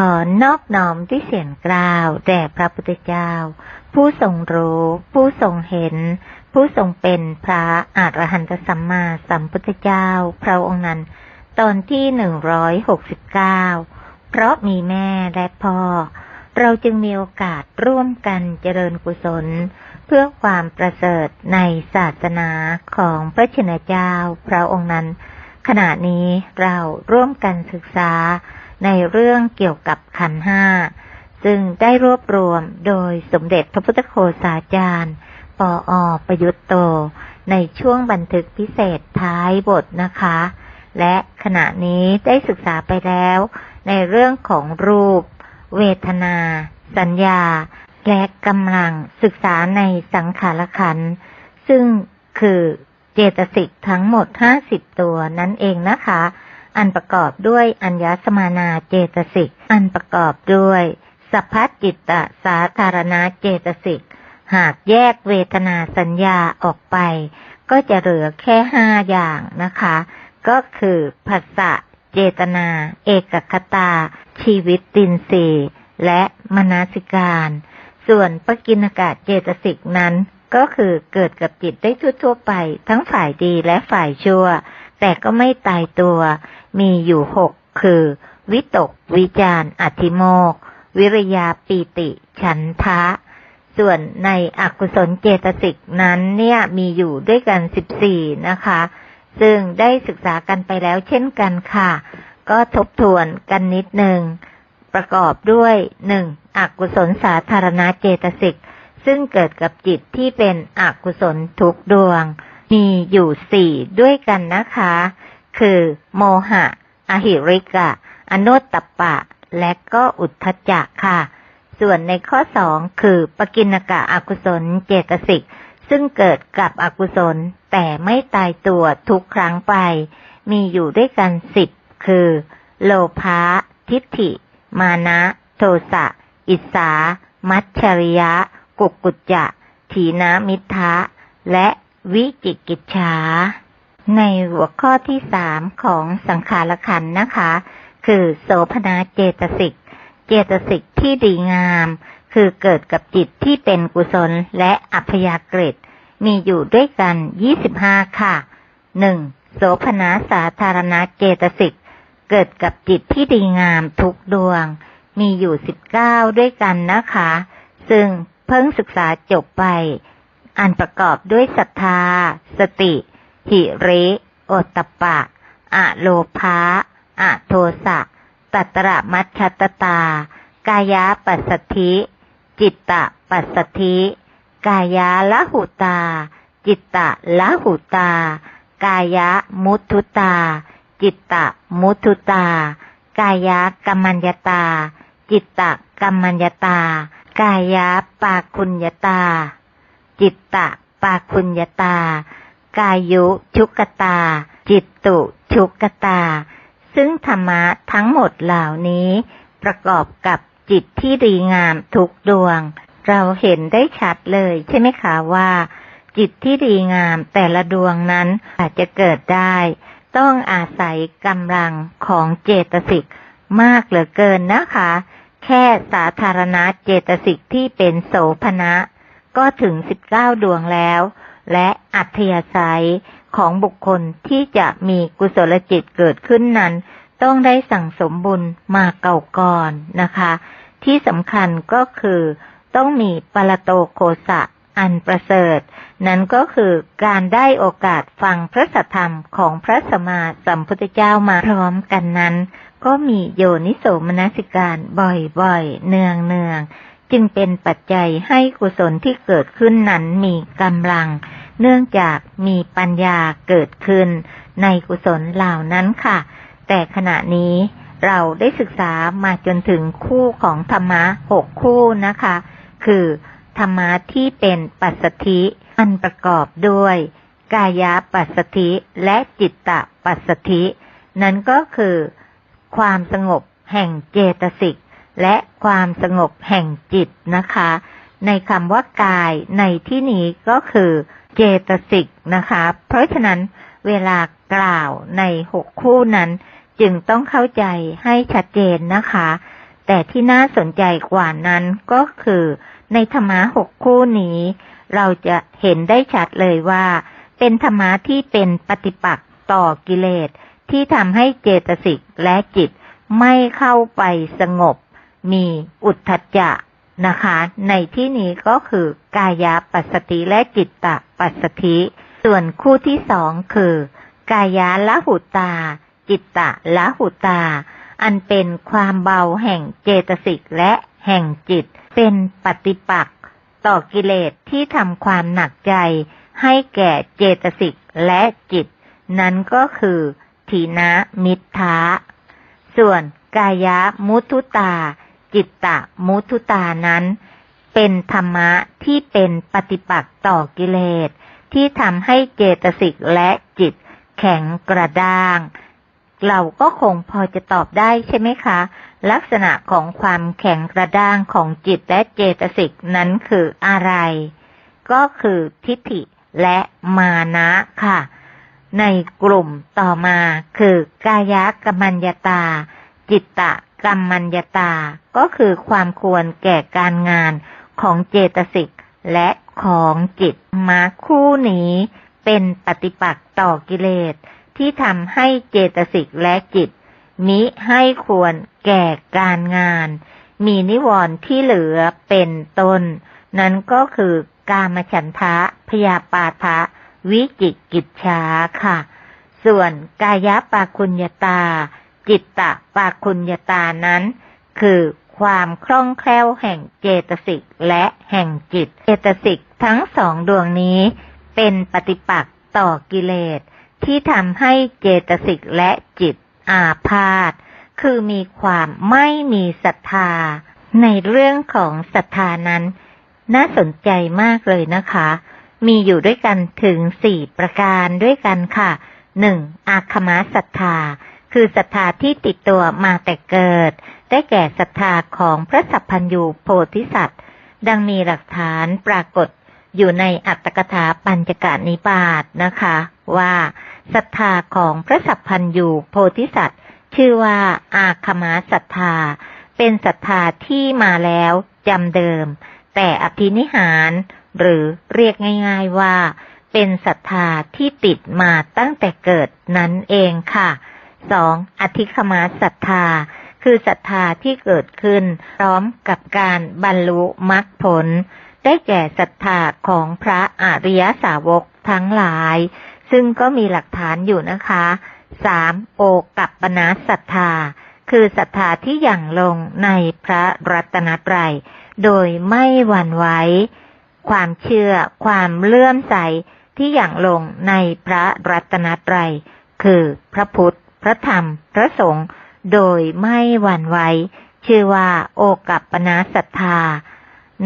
ขอนอบน้อมที่เสียงกล่าวแด่พระพุทธเจ้า ผู้ทรงรู้ ผู้ทรงเห็น ผู้ทรงเป็นพระอรหันตสัมมาสัมพุทธเจ้า พระองค์นั้น ตอนที่หนึ่งร้อยหกสิบเก้าเพราะมีแม่และพ่อ เราจึงมีโอกาสร่วมกันเจริญกุศล เพื่อความประเสริฐในศาสนาของพระชินเจ้า พระองค์นั้น ขณะนี้เราร่วมกันศึกษา ในเรื่องเกี่ยวกับขันห้าซึ่งได้รวบรวมโดยสมเด็จพระพุทธโฆษาจารย์ ปออประยุตโต ในช่วงบันทึกพิเศษท้ายบทนะคะ และขณะนี้ได้ศึกษาไปแล้ว ในเรื่องของรูป เวทนา สัญญา และกำลังศึกษาในสังขารขัน ซึ่งคือเจตสิกทั้งหมด 50 ตัวนั่นเองนะคะ อันประกอบด้วยอัญญสมานาเจตสิก อันประกอบด้วยสัพพัจจิตตสาธารณาเจตสิก หากแยกเวทนาสัญญาออกไป ก็จะเหลือแค่ห้าอย่างนะคะ ก็คือผัสสะเจตนา เอกคตา ชีวิตตินสีและมนาสิการ ส่วนปกินกาเจตสิกนั้น ก็คือเกิดกับจิตได้ทั่วๆไป ทั้งฝ่ายดีและฝ่ายชั่ว แต่ก็ไม่ตายตัว มีอยู่หกคือ วิตก วิจารอธิโมก วิริยาปีติ ฉันทะ ส่วนในอกุศลเจตสิกนั้นเนี่ยมีอยู่ด้วยกันสิบสี่นะคะ ซึ่งได้ศึกษากันไปแล้วเช่นกันค่ะ ก็ทบทวนกันนิดหนึ่งประกอบด้วยหนึ่งอกุศลสาธารณเจตสิกซึ่งเกิดกับจิตที่เป็นอกุศลทุกดวง มีอยู่สี่ด้วยกันนะคะ คือโมหะ อหิริกะอโนตตปปะ และก็อุทธจักค่ะ ส่วนในข้อสองคือปกินกะอกุศลเจตสิก ซึ่งเกิดกับอกุศล แต่ไม่ตายตัวทุกครั้งไป มีอยู่ด้วยกันสิบคือ โลภะทิฏฐิ มานะ โทสะ อิสา มัจฉริยะ กุกกุจจะ ถีนามิทะ และ วิจิกิจฉาในหัวข้อที่สามของสังขารขันนะคะ คือโสภณาเจตสิก เจตสิกที่ดีงาม คือเกิดกับจิตที่เป็นกุศลและอัพยากฤิมีอยู่ด้วยกัน25ค่ะ 1. โสภณาสาธารณเจตสิก เกิดกับจิตที่ดีงามทุกดวง มีอยู่19ด้วยกันนะคะ ซึ่งเพิ่งศึกษาจบไป อันประกอบด้วยศรัทธา สติ หิริ โอตตปปะ อะโลภะอะโทสะ ตัตระมัชชตตา กายาปัสสธิ จิตตะปัสสธิ กายาละหุตา จิตตะละหุตา กายะมุทุตา จิตตะมุทุตา กายะกัมมัญญตา จิตตะกัมมัญญตา กายะปาคุญญตา จิตตะปาคุญญตา กายุชุกตา จิตตุชุกตา ซึ่งธรรมะทั้งหมดเหล่านี้ ประกอบกับจิตที่ดีงามทุกดวง เราเห็นได้ชัดเลยใช่ไหมคะว่า จิตที่ดีงามแต่ละดวงนั้นอาจจะเกิดได้ ต้องอาศัยกำลังของเจตสิกมากเหลือเกินนะคะ แค่สาธารณะเจตสิกที่เป็นโสภณะ ก็ถึง19ดวงแล้ว และอัธยาศัยของบุคคลที่จะมีกุศลจิตเกิดขึ้นนั้น ต้องได้สั่งสมบุญมาเก่าก่อนนะคะ ที่สำคัญก็คือต้องมีปรโตโคสะอันประเสริฐ นั้นก็คือการได้โอกาสฟังพระสัทธรรมของพระสมมาสัมพุทธเจ้ามาพร้อมกันนั้น ก็มีโยนิโสมนสิการบ่อยๆ เนืองเนืองๆ จึงเป็นปัจจัยให้กุศลที่เกิดขึ้นนั้นมีกำลัง เนื่องจากมีปัญญาเกิดขึ้น ในกุศลเหล่านั้นค่ะ แต่ขณะนี้เราได้ศึกษามาจนถึงคู่ของธรรมะหกคู่นะคะ คือ ธรรมะที่เป็นปัสสธิอันประกอบด้วย กายาปัสสธิและจิตตปัสสธิ นั้นก็คือ ความสงบแห่งเจตสิก และความสงบแห่งจิตนะคะ ในคำว่ากายในที่นี้ก็คือเจตสิกนะคะ เพราะฉะนั้นเวลากล่าวในหกคู่นั้น จึงต้องเข้าใจให้ชัดเจนนะคะ แต่ที่น่าสนใจกว่านั้นก็คือ ในธรรมะหกคู่นี้ เราจะเห็นได้ชัดเลยว่า เป็นธรรมะที่เป็นปฏิปักษ์ต่อกิเลสที่ทำให้เจตสิกและจิตไม่เข้าไปสงบ มีอุทธัจจะนะคะ ในที่นี้ก็คือกายปัสสติและจิตตปัสสติส่วนคู่ที่สองคือ กายาละหุตา จิตตะละหุตา อันเป็นความเบาแห่งเจตสิกและแห่งจิต เป็นปฏิปักษ์ต่อกิเลสที่ทำความหนักใจ ให้แก่เจตสิกและจิต นั้นก็คือถีนะมิทะส่วนกายะมุทุตา จิตตะมุทุตานั้น เป็นธรรมะที่เป็นปฏิปักษ์ต่อกิเลส ที่ทำให้เจตสิกและจิตแข็งกระด้าง เราก็คงพอจะตอบได้ใช่ไหมคะ ลักษณะของความแข็งกระด้างของจิตและเจตสิกนั้นคืออะไร ก็คือทิฏฐิและมานะค่ะ ในกลุ่มต่อมาคือกายกรรมัญญาตา จิตตะ กรรมัญญาตา ก็คือความควรแก่การงานของเจตสิกและของจิตมาคู่นี้เป็นปฏิปักษ์ต่อกิเลส ที่ทำให้เจตสิกและจิต มิให้ควรแก่การงาน มีนิวรณ์ที่เหลือเป็นต้น นั้นก็คือกามฉันทะพยาปาทะ วิจิกิจฉาค่ะ ส่วนกายปาคุญญาตา จิตตะปาคุญญาตานั้น คือความคล่องแคล่วแห่งเจตสิกและแห่งจิต เจตสิกทั้งสองดวงนี้เป็นปฏิปักษ์ต่อกิเลส ที่ทำให้เจตสิกและจิตอาพาธคือมีความไม่มีศรัทธา ในเรื่องของศรัทธานั้น น่าสนใจมากเลยนะคะ มีอยู่ด้วยกันถึงสี่ประการด้วยกันค่ะหนึ่งอาคมาศรัทธา คือศรัทธาที่ติดตัวมาแต่เกิด ได้แก่ศรัทธาของพระสัพพัญญูโพธิสัตว์ ดังมีหลักฐานปรากฏอยู่ในอัตถกถาปัญจกานิบาตนะคะ ว่าศรัทธาของพระสัพพัญญูโพธิสัตว์ ชื่อว่าอาคมาศรัทธา เป็นศรัทธาที่มาแล้วจำเดิม แต่อภินิหาร หรือเรียกง่าย ๆว่า เป็นศรัทธาที่ติดมาตั้งแต่เกิดนั่นเองค่ะ สองอธิคมาศรัทธา คือศรัทธาที่เกิดขึ้น พร้อมกับการบรรลุมรรคผล ได้แก่ศรัทธาของพระอริยสาวกทั้งหลาย ซึ่งก็มีหลักฐานอยู่นะคะสามโอกัปปนาศรัทธา คือศรัทธาที่อย่างลงในพระรัตนตรัย โดยไม่หวั่นไหวความเชื่อความเลื่อมใสที่อย่างลงในพระรัตนตรัย คือพระพุทธ ระธรรม พระสงฆ์โดยไม่หวั่นไหวชื่อว่าโอกัปปนาศรัทธา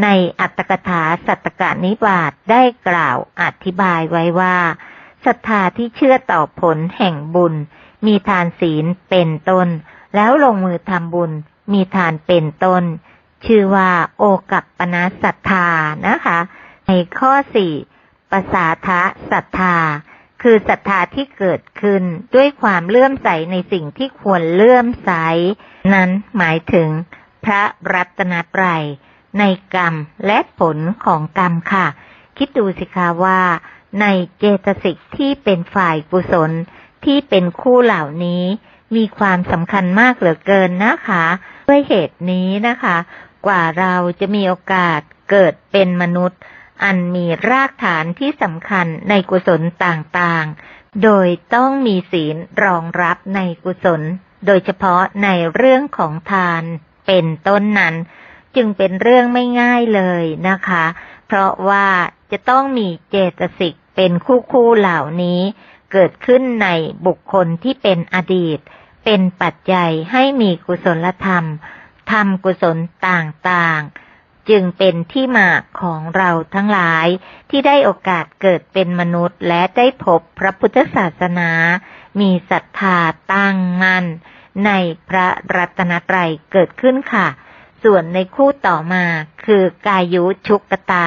ในอัตถกถาสัตตกานิบาตได้กล่าวอธิบายไว้ว่าศรัทธาที่เชื่อต่อผลแห่งบุญ มีทานศีลเป็นต้น แล้วลงมือทำบุญ มีทานเป็นต้น ชื่อว่าโอกัปปนาศรัทธานะคะ ในข้อสี่ปสาทะศรัทธา คือศรัทธาที่เกิดขึ้นด้วยความเลื่อมใสในสิ่งที่ควรเลื่อมใส นั้นหมายถึงพระรัตนตรัยในกรรมและผลของกรรมค่ะ คิดดูสิคะว่า ในเจตสิกที่เป็นฝ่ายกุศลที่เป็นคู่เหล่านี้ มีความสำคัญมากเหลือเกินนะคะ ด้วยเหตุนี้นะคะ กว่าเราจะมีโอกาสเกิดเป็นมนุษย์ อันมีรากฐานที่สำคัญในกุศลต่างๆ โดยต้องมีศีลรองรับในกุศล โดยเฉพาะในเรื่องของทานเป็นต้นนั้น จึงเป็นเรื่องไม่ง่ายเลยนะคะ เพราะว่าจะต้องมีเจตสิกเป็นคู่คู่เหล่านี้ เกิดขึ้นในบุคคลที่เป็นอดีต เป็นปัจจัยให้มีกุศลธรรมทำกุศลต่างๆ จึงเป็นที่มาของเราทั้งหลาย ที่ได้โอกาสเกิดเป็นมนุษย์และได้พบพระพุทธศาสนา มีศรัทธาตั้งมั่นในพระรัตนตรัยเกิดขึ้นค่ะ ส่วนในคู่ต่อมาคือกายุชุกตา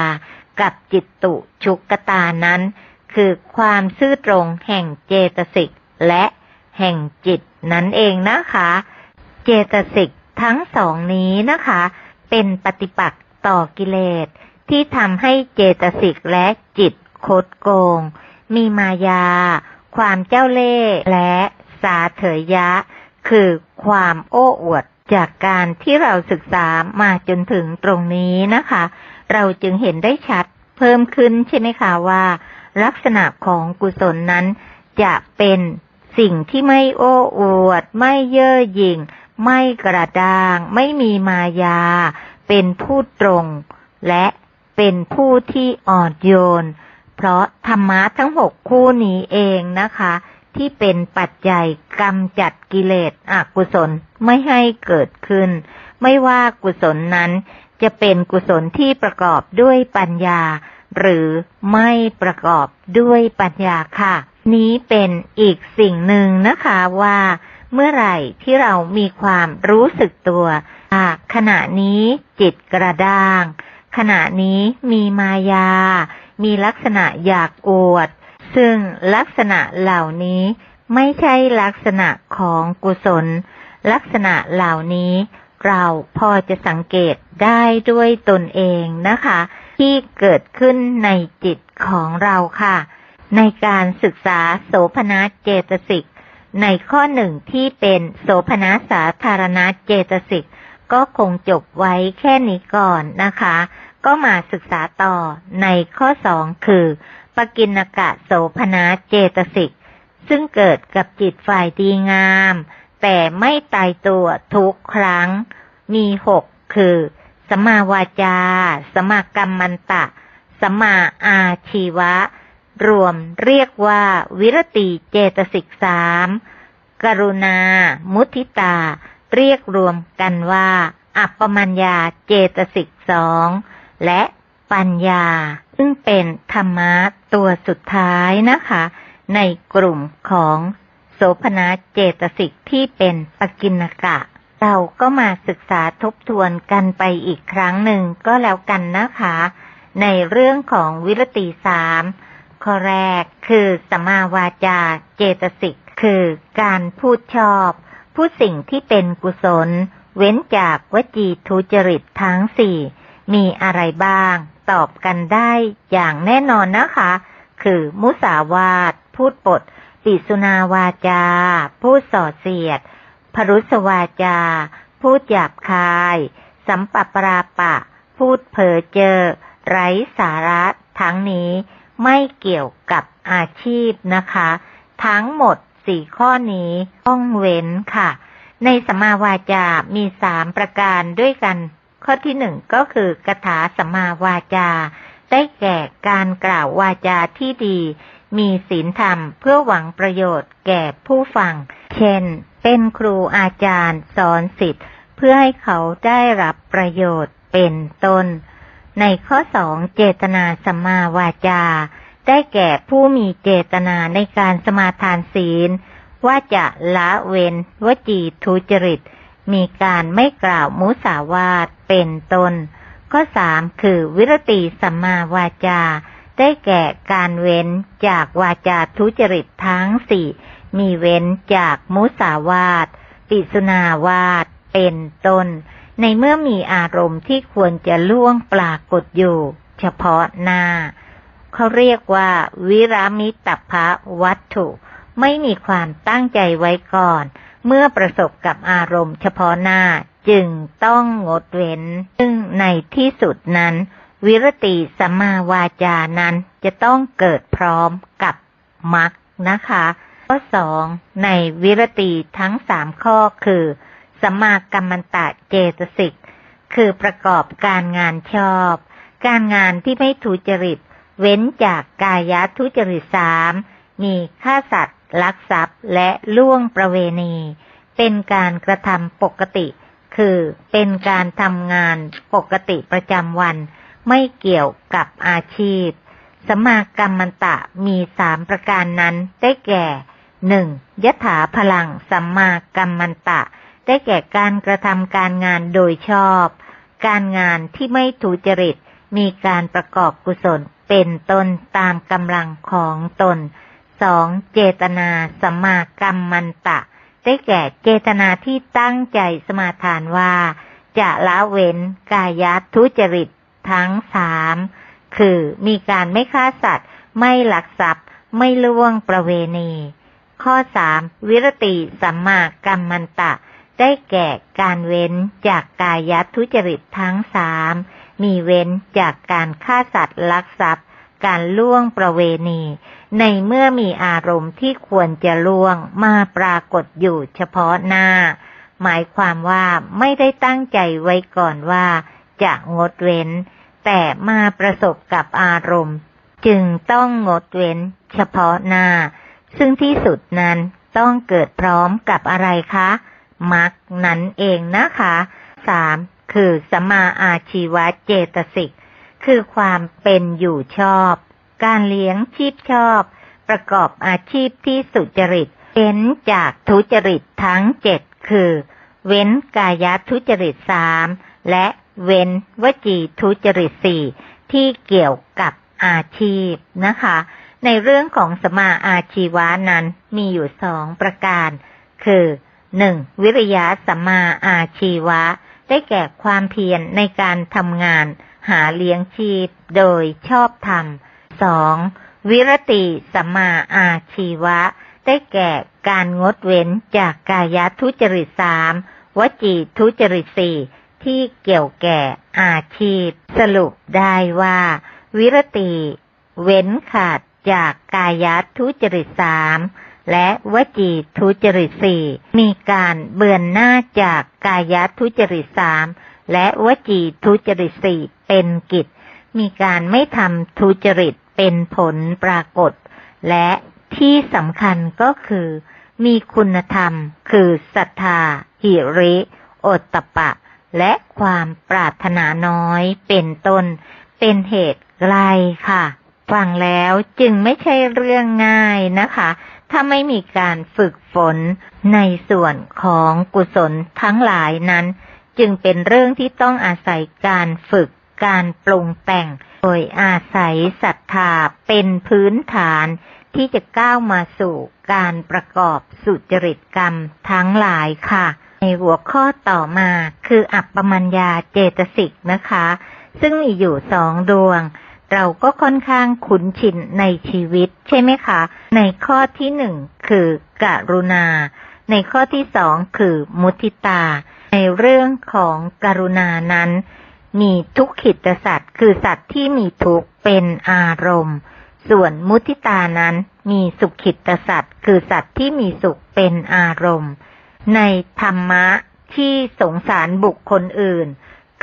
กับจิตตุชุกตานั้น คือความซื่อตรงแห่งเจตสิกและแห่งจิตนั่นเองนะคะ เจตสิกทั้งสองนี้นะคะ เป็นปฏิปักษ์ ต่อกิเลสที่ทำให้เจตสิกและจิตคดโกง มีมายา ความเจ้าเล่ห์และสาเถยยะ คือความโอ้อวดจากการที่เราศึกษามาจนถึงตรงนี้นะคะ เราจึงเห็นได้ชัดเพิ่มขึ้นใช่ไหมคะว่า ลักษณะของกุศลนั้น จะเป็นสิ่งที่ไม่โอ้อวด ไม่เย่อหยิ่ง ไม่กระด้าง ไม่มีมายา เป็นผู้ตรง และเป็นผู้ที่อ่อนโยน เพราะธรรมะทั้งหกคู่นี้เองนะคะ ที่เป็นปัจจัยกำจัดกิเลสอกุศลไม่ให้เกิดขึ้น ไม่ว่ากุศลนั้น จะเป็นกุศลที่ประกอบด้วยปัญญา หรือไม่ประกอบด้วยปัญญาค่ะ นี้เป็นอีกสิ่งหนึ่งนะคะว่า เมื่อไหร่ที่เรามีความรู้สึกตัว อะขณะนี้จิตกระด้าง ขณะนี้มีมายา มีลักษณะอยากอวด ซึ่งลักษณะเหล่านี้ไม่ใช่ลักษณะของกุศล ลักษณะเหล่านี้เราพอจะสังเกตได้ด้วยตนเองนะคะ ที่เกิดขึ้นในจิตของเราค่ะ ในการศึกษาโสภณเจตสิกในข้อหนึ่งที่เป็นโสภณสาธารณเจตสิก ก็คงจบไว้แค่นี้ก่อนนะคะ ก็มาศึกษาต่อในข้อสองคือปกินกะโสภณเจตสิก ซึ่งเกิดกับจิตฝ่ายดีงาม แต่ไม่ตายตัวทุกครั้ง มีหกคือสมาวาจา สมากรรมันตะ สมาอาชีวะ รวมเรียกว่าวิรติเจตสิกสามกรุณา มุทิตา เรียกรวมกันว่า อัปปมัญญาเจตสิกสองและปัญญา ซึ่งเป็นธรรมะตัวสุดท้ายนะคะ ในกลุ่มของโสภณเจตสิกที่เป็นปกินกะ เราก็มาศึกษาทบทวนกันไปอีกครั้งหนึ่งก็แล้วกันนะคะ ในเรื่องของวิรติสามข้อแรกคือสมาวาจาเจตสิกคือการพูดชอบ พูดสิ่งที่เป็นกุศล เว้นจากวจีทุจริตทั้งสี่ มีอะไรบ้าง ตอบกันได้อย่างแน่นอนนะคะ คือมุสาวาท พูดปด ปิสุนาวาจา พูดส่อเสียด พรุสวาจา พูดหยาบคาย สัมปปราปะ พูดเผอเจอ ไร้สาระทั้งนี้ไม่เกี่ยวกับอาชีพนะคะ ทั้งหมด สี่ข้อนี้ต้องเว้นค่ะ ในสมาวาจา มีสามประการด้วยกัน ข้อที่หนึ่งก็คือกถาสมาวาจา ได้แก่การกล่าววาจาที่ดี มีศีลธรรมเพื่อหวังประโยชน์แก่ผู้ฟัง เช่น เป็นครูอาจารย์สอนสิทธิ์เพื่อให้เขาได้รับประโยชน์เป็นต้น ในข้อสองเจตนาสมมาวาจา ได้แก่ผู้มีเจตนาในการสมาทานศีล ว่าจะละเว้นวจีทุจริต มีการไม่กล่าวมุสาวาทเป็นต้น ข้อสามคือวิรติสัมมาวาจา ได้แก่การเว้นจากวาจาทุจริตทั้งสี่มีเว้นจากมุสาวาท ปิสุนาวาท เป็นต้น ในเมื่อมีอารมณ์ที่ควรจะล่วงปรากฏอยู่ เฉพาะหน้า เขาเรียกว่า วิรามิตภะวัตถุ ไม่มีความตั้งใจไว้ก่อน เมื่อประสบกับอารมณ์เฉพาะหน้าจึงต้องงดเว้น ซึ่งในที่สุดนั้น วิรติสัมมาวาจานั้นจะต้องเกิดพร้อมกับมรรคนะคะข้อสองในวิรติทั้งสามข้อคือสัมมากรรมันตะเจตสิก คือประกอบการงานชอบ การงานที่ไม่ทุจริต เว้นจากกายทุจริตสามมีฆ่าสัตว์ ลักทรัพย์ และล่วงประเวณี เป็นการกระทำปกติ คือเป็นการทำงานปกติประจำวัน ไม่เกี่ยวกับอาชีพ สมากรรมันตะมีสามประการนั้นได้แก่หนึ่งยถาพลังสัมมากัมมันตะ ได้แก่การกระทำการงานโดยชอบ การงานที่ไม่ทุจริต มีการประกอบกุศล เป็นตนตามกำลังของตนสองเจตนาสัมมากัมมันตะ ได้แก่เจตนาที่ตั้งใจสมาทานว่า จะละเว้นกายทุจริตทั้งสามคือมีการไม่ฆ่าสัตว์ ไม่หลักทรัพย์ ไม่ล่วงประเวณี ข้อสามวิรติสัมมากัมมันตะ ได้แก่การเว้นจากกายทุจริตทั้งสาม มีเว้นจากการฆ่าสัตว์ลักทรัพย์ การล่วงประเวณี ในเมื่อมีอารมณ์ที่ควรจะล่วงมาปรากฏอยู่เฉพาะหน้า หมายความว่าไม่ได้ตั้งใจไว้ก่อนว่า จะงดเว้น แต่มาประสบกับอารมณ์ จึงต้องงดเว้นเฉพาะหน้า ซึ่งที่สุดนั้นต้องเกิดพร้อมกับอะไรคะมักนั้นเองนะคะสาม คือสมาอาชีวะเจตสิก คือความเป็นอยู่ชอบ การเลี้ยงชีพชอบ ประกอบอาชีพที่สุจริตเว้นจากทุจริตทั้งเจ็ดคือ เว้นกายทุจริตสามและเว้นวจีทุจริตสี่ที่เกี่ยวกับอาชีพนะคะ ในเรื่องของสมาอาชีวะนั้นมีอยู่สองประการ คือหนึ่งวิริยะสมาอาชีวะ ได้แก่ความเพียรในการทำงาน หาเลี้ยงชีพโดยชอบธรรมสองวิรติสัมมาอาชีวะ ได้แก่การงดเว้นจากกายทุจริตสามวจีทุจริตสี่ที่เกี่ยวแก่อาชีพ สรุปได้ว่า วิรติ เว้นขาดจากกายทุจริตสาม และวจีทุจริตสี่มีการเบือนหน้าจากกายทุจริตสามและวจีทุจริตสี่เป็นกิจ มีการไม่ทำทุจริตเป็นผลปรากฏ และที่สำคัญก็คือ มีคุณธรรม คือศรัทธาหิริโอตตปปะและความปรารถนาน้อยเป็นต้น เป็นเหตุไกลค่ะ ฟังแล้วจึงไม่ใช่เรื่องง่ายนะคะ ถ้าไม่มีการฝึกฝนในส่วนของกุศลทั้งหลายนั้น จึงเป็นเรื่องที่ต้องอาศัยการฝึกการปรุงแต่ง โดยอาศัยศรัทธาเป็นพื้นฐานที่จะก้าวมาสู่การประกอบสุจริตกรรมทั้งหลายค่ะ ในหัวข้อต่อมาคืออัปปมัญญาเจตสิกนะคะ ซึ่งมีอยู่สองดวง เราก็ค่อนข้างคุ้นชินในชีวิต ใช่ไหมคะ ในข้อที่หนึ่งคือกรุณา ในข้อที่สองคือมุทิตา ในเรื่องของกรุณานั้น มีทุกขิตสัตว์ คือสัตว์ที่มีทุกเป็นอารมณ์ ส่วนมุทิตานั้นมีสุขิตสัตว์ คือสัตว์ที่มีสุขเป็นอารมณ์ ในธรรมะที่สงสารบุคคลอื่น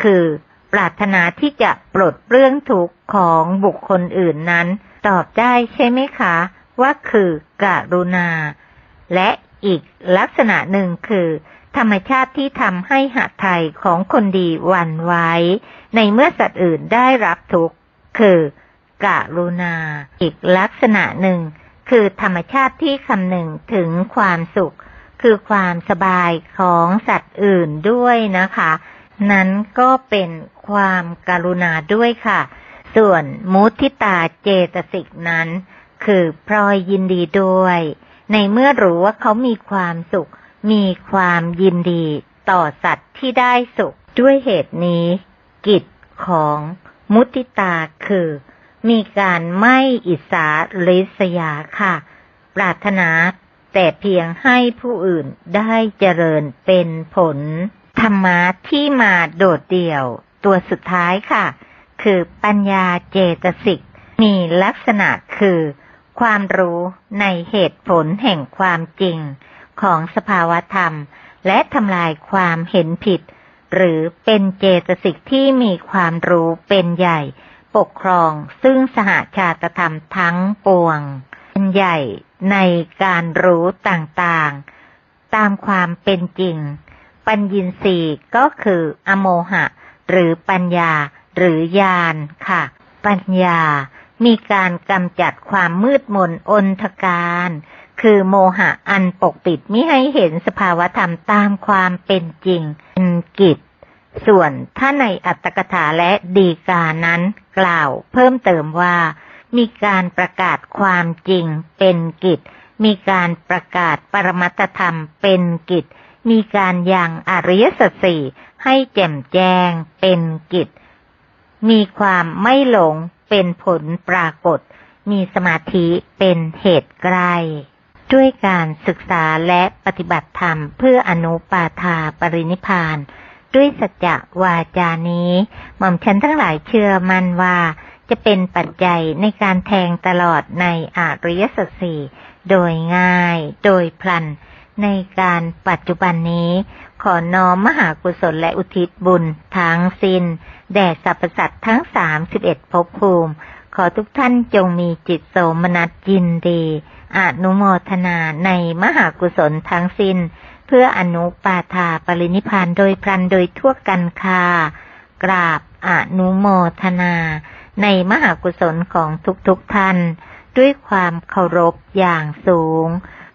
คือ ปรารถนาที่จะปลดเรื่องทุกข์ของบุคคลอื่นนั้น ตอบได้ใช่ไหมคะ ว่าคือกรุณา และอีกลักษณะหนึ่งคือ ธรรมชาติที่ทำให้หาไทยของคนดีวันไหวในเมื่อสัตว์อื่นได้รับทุกข์ คือกรุณา อีกลักษณะหนึ่ง คือธรรมชาติที่คำหนึ่งถึงความสุข คือความสบายของสัตว์อื่นด้วยนะคะ นั้นก็เป็น ความกรุณาด้วยค่ะ ส่วนมุทิตาเจตสิกนั้น คือพลอยยินดีด้วย ในเมื่อรู้ว่าเขามีความสุข มีความยินดีต่อสัตว์ที่ได้สุข ด้วยเหตุนี้ กิจของมุติตาคือ มีการไม่อิสาริษยาค่ะ ปรารถนาแต่เพียงให้ผู้อื่นได้เจริญเป็นผล ธรรมะที่มาโดดเดี่ยว ตัวสุดท้ายค่ะ คือปัญญาเจตสิก มีลักษณะคือ ความรู้ในเหตุผลแห่งความจริงของสภาวธรรม และทำลายความเห็นผิด หรือเป็นเจตสิกที่มีความรู้เป็นใหญ่ ปกครองซึ่งสหาชาตธรรมทั้งปวง เป็นใหญ่ในการรู้ต่างๆ ตามความเป็นจริง ปัญญินสีก็คือ อโมหะ หรือปัญญา หรือญาณค่ะ ปัญญา มีการกำจัดความมืดมนอนทการ คือโมหะอันปกปิดมิให้เห็นสภาวธรรมตามความเป็นจริงเป็นกิจส่วนถ้าในอัตถกถาและดีกานั้น กล่าวเพิ่มเติมว่า มีการประกาศความจริงเป็นกิจ มีการประกาศปรมัตธรรมเป็นกิจ มีการยังอริยสัจสี่ให้แจ่มแจ้งเป็นกิจ มีความไม่หลงเป็นผลปรากฏ มีสมาธิเป็นเหตุใกล้ด้วยการศึกษาและปฏิบัติธรรมเพื่ออนุปาทาปรินิพพาน ด้วยสัจจะวาจานี้ หม่อมฉันทั้งหลายเชื่อมั่นว่า จะเป็นปัจจัยในการแทงตลอดในอริยสัจสี่โดยง่าย โดยพลัน ในการปัจจุบันนี้ ขอน้อมมหากุศลและอุทิศบุญทั้งสิ้น แด่สรรพสัตว์ทั้งสามสิบเอ็ดภพภูมิ ขอทุกท่านจงมีจิตโสมนัสยินดีอนุโมทนาในมหากุศลทั้งสิ้น เพื่ออนุปาทาปรินิพพานโดยพลันโดยทั่วกันคากราบอนุโมทนา ในมหากุศลของทุกๆทท่าน ด้วยความเคารพอย่างสูง